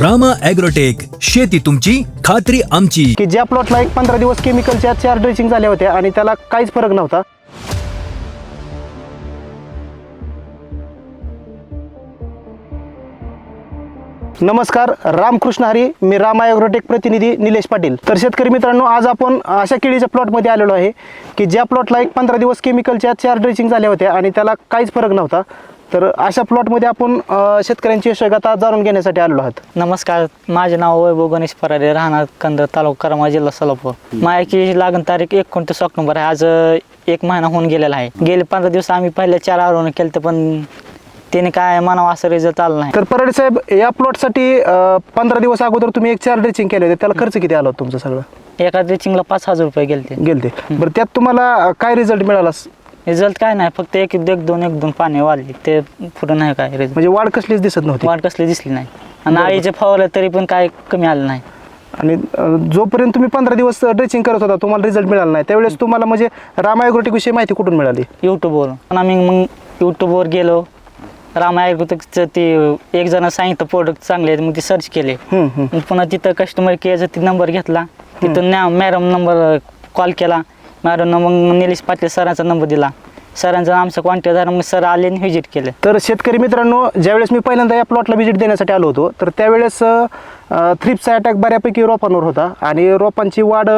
Rama agrotech शेती तुमची खात्री आमची. की ज्या प्लॉटला एक पंधरा दिवस केमिकलच्या चार ड्रेसिंग झाल्या होत्या आणि त्याला काहीच फरक नव्हता. नमस्कार रामकृष्ण हरी मी राम ॲग्रोटेक प्रतिनिधी निलेश पाटील. तर शेतकरी मित्रांनो आज आपण अशा केळीच्या प्लॉटमध्ये आलेलो आहे की ज्या प्लॉटला एक पंधरा दिवस केमिकलच्या चार ड्रेसिंग झाल्या होत्या आणि त्याला काहीच फरक नव्हता. तर अशा प्लॉटमध्ये आपण अं, शेतकऱ्यांची यशोगाथा जाणून घेण्यासाठी आलेलो आहोत. नमस्कार माझे नाव वैभव गणेश पराडे राहणार कंद तालुका करमा जिल्हा सोलापूर. माझ्याची लागण तारीख एकोणतीस ऑक्टोबर आहे. आज अ, एक महिना होऊन गेलेला आहे. गेले पंधरा दिवस आम्ही पहिल्या चार आरोहण केलं तर पण त्याने काय म्हणावं असं रिझल्ट आला नाही. तर पराडे साहेब या प्लॉटसाठी पंधरा दिवस अगोदर तुम्ही एक चार ड्रेसिंग केले होते. त्याला खर्च किती आला होता तुमचं सगळं? एका ड्रेचिंगला पाच हजार रुपये गेले ते गेलते बरं त्यात तुम्हाला अं, काय रिझल्ट मिळाला? रिझल्ट काय नाही फक्त एक एक दोन एक दोन पाणी वाढली ते पुढं नाही काय रिझल्ट म्हणजे वाढ कसलीच दिसत नव्हती. वाढ कसली दिसली नाही. आणि आईचे फवारलं तरी पण काय कमी आलं नाही. आणि अं, जोपर्यंत तुम्ही पंधरा दिवस ड्रेसिंग करत होता तुम्हाला रिझल्ट मिळाला नाही. त्यावेळेस तुम्हाला म्हणजे रामायोग्रोटिक विषयी माहिती कुठून मिळाली? यूट्यूबवर पण आम्ही मग यूट्यूबवर गेलो. राम आयुर्वेदिकचं ते एक जण सांगितलं प्रोडक्ट चांगले आहेत मग ते सर्च केले. हम्म, हम्म. मग पुन्हा तिथं कस्टमर केअरचा ते नंबर घेतला. तिथून मॅडम नंबर कॉल केला. मॅडमनं मग निलेश पाटील सरांचा नंबर दिला. सरांचा आमचा कॉन्टॅक्ट झाला मग सर आले आणि व्हिजिट केलं. तर शेतकरी मित्रांनो ज्यावेळेस मी पहिल्यांदा या प्लॉटला व्हिजिट देण्यासाठी आलो होतो तर त्यावेळेस थ्रिप्सचा अटॅक बऱ्यापैकी रोपांवर होता आणि रोपांची वाढ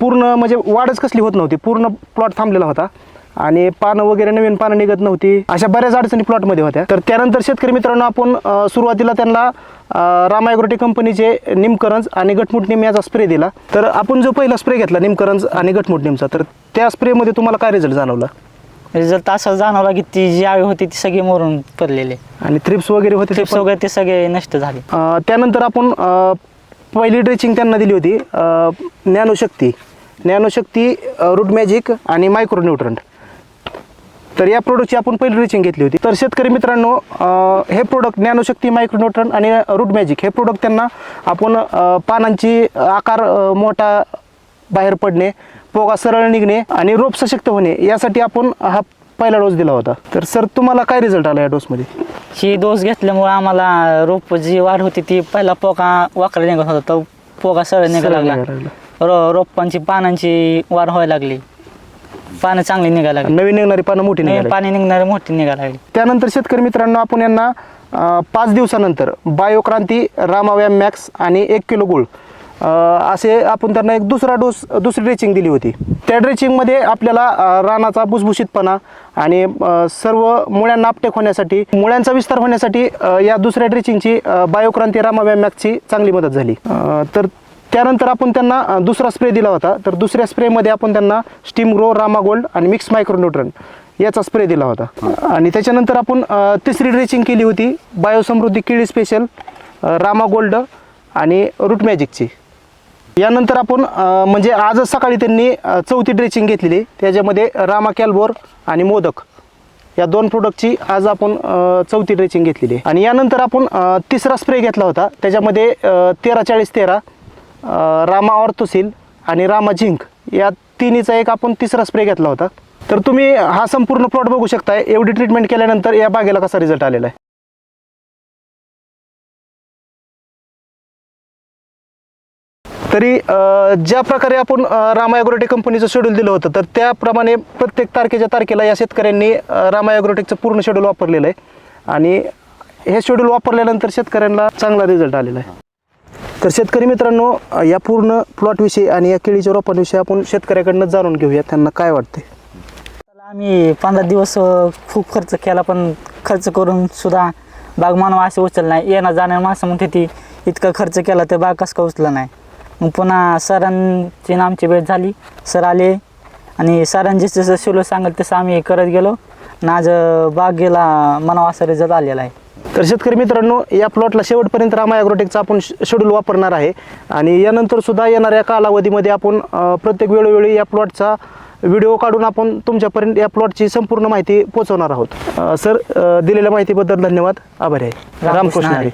पूर्ण म्हणजे वाढच कसली होत नव्हती पूर्ण प्लॉट थांबलेला होता. आणि पानं वगैरे नवीन पानं निघत नव्हती. अशा बऱ्याच अडचणी प्लॉटमध्ये होत्या. तर त्यानंतर शेतकरी मित्रांनो आपण सुरुवातीला त्यांना रामायग्रोटी कंपनीचे निमकरंज आणि गटमुट निम याचा स्प्रे दिला. तर आपण जो पहिला स्प्रे घेतला निमकरंज आणि गटमुट निमचा तर त्या स्प्रेमध्ये तुम्हाला काय रिझल्ट जाणवला? रिझल्ट असा जाणवला की ती जी आळी होती ती सगळी मरून पडलेले. आणि थ्रिप्स वगैरे होते पण- वगैरे ते सगळे नष्ट झाले. त्यानंतर आपण पहिली ड्रेचिंग त्यांना दिली होती ज्ञानशक्ती ज्ञानशक्ती रूट मॅजिक आणि मायक्रोन्यूट्रंट तर या प्रोडक्टची आपण पहिली ड्रेचिंग घेतली होती. तर शेतकरी मित्रांनो हे प्रोडक्ट ज्ञानशक्ती मायक्रोन्यूट्रंट आणि रूट मॅजिक हे प्रोडक्ट त्यांना आपण पानांची आकार मोठा बाहेर पडणे पोगा सरळ निघणे आणि रोप सशक्त होणे यासाठी आपण हा पहिला डोस दिला होता. तर सर तुम्हाला काय रिझल्ट आला या डोसमध्ये ही डोस घेतल्यामुळे आम्हाला रोप जी वाढ होती ती पहिला पोका वाकडा निघत होता. तो पोका सरळ निघायला लागला. रो रोपांची पानांची वाढ व्हायला लागली. पानं चांगली निघायला लागली. नवीन निघणारी पानं मोठी नवीन निघाली पाणी निघणारे मोठी निघायला लागली. त्यानंतर शेतकरी मित्रांनो आपण यांना अं, पाच दिवसानंतर बायोक्रांती रामाव्याम मॅक्स आणि एक किलो गुळ अं, असे आपण त्यांना एक दुसरा डोस दुसरी ड्रेचिंग दिली होती. त्या ड्रेचिंगमध्ये आपल्याला अं, रानाचा भुसभुशीतपणा आणि अं, सर्व मुळ्यांना आपटेक होण्यासाठी मुळ्यांचा विस्तार होण्यासाठी अं, या दुसऱ्या ड्रेचिंगची बायोक्रांती रामाव्याम मॅक्सची चांगली मदत झाली. अं, तर त्यानंतर आपण त्यांना दुसरा स्प्रे दिला होता. तर दुसऱ्या स्प्रेमध्ये आपण त्यांना स्टीम ग्रो रामा गोल्ड आणि मिक्स मायक्रोन्यूट्रन याचा स्प्रे दिला होता. आणि त्याच्यानंतर आपण तिसरी ड्रेचिंग केली होती. बायोसमृद्धी केळी स्पेशल रामा गोल्ड आणि रूट मॅजिकची यानंतर आपण म्हणजे आजच सकाळी त्यांनी चौथी ड्रेचिंग घेतलेली. त्याच्यामध्ये रामा कॅल्बोर आणि मोदक. या दोन प्रोडक्टची आज आपण चौथी ड्रेचिंग घेतलेली आहे. आणि यानंतर आपण तिसरा स्प्रे घेतला होता. त्याच्यामध्ये तेरा चाळीस तेरा रामा ऑर्थोसिल आणि रामा झिंक या तिन्हीचा एक आपण तिसरा स्प्रे घेतला होता. तर तुम्ही हा संपूर्ण प्लॉट बघू शकताय. एवढी ट्रीटमेंट केल्यानंतर या बागेला कसा रिझल्ट आलेला आहे? तरी ज्या प्रकारे आपण अ, रामा ॲग्रोटेक कंपनीचं शेड्यूल दिलं होतं तर त्याप्रमाणे प्रत्येक तारखेच्या तारखेला या शेतकऱ्यांनी अ, रामा ॲग्रोटेकचं पूर्ण शेड्यूल वापरलेलं आहे. आणि हे शेड्यूल वापरल्यानंतर शेतकऱ्यांना चांगला रिझल्ट आलेला आहे. तर शेतकरी मित्रांनो या पूर्ण प्लॉटविषयी आणि या केळीच्या रोपांविषयी आपण शेतकऱ्याकडनं जाणून घेऊया त्यांना काय वाटते त्याला आम्ही पंधरा दिवस खूप खर्च केला पण खर्च करून सुद्धा बाग मानव असे उचल नाही. येणं जाणार माणसं म्हणते ती इतका खर्च केला तर बाग कसं का उचला नाही. मग पुन्हा सरांची आमची भेट झाली. सर आले आणि सरांनी जसं शिलो सांगेल तसं आम्ही करत गेलो. आणि आज बाग बागेला मनावा असा रिझल्ट आलेला आहे. तर शेतकरी मित्रांनो या प्लॉटला शेवटपर्यंत रामा ॲग्रोटेकचा आपण शेड्यूल वापरणार आहे. आणि यानंतर सुद्धा येणाऱ्या कालावधीमध्ये आपण प्रत्येक वेळोवेळी या प्लॉटचा व्हिडिओ काढून आपण तुमच्यापर्यंत या प्लॉटची संपूर्ण माहिती पोहोचवणार आहोत. सर दिलेल्या माहितीबद्दल धन्यवाद. आभारी आहे. रामकृष्ण हरी.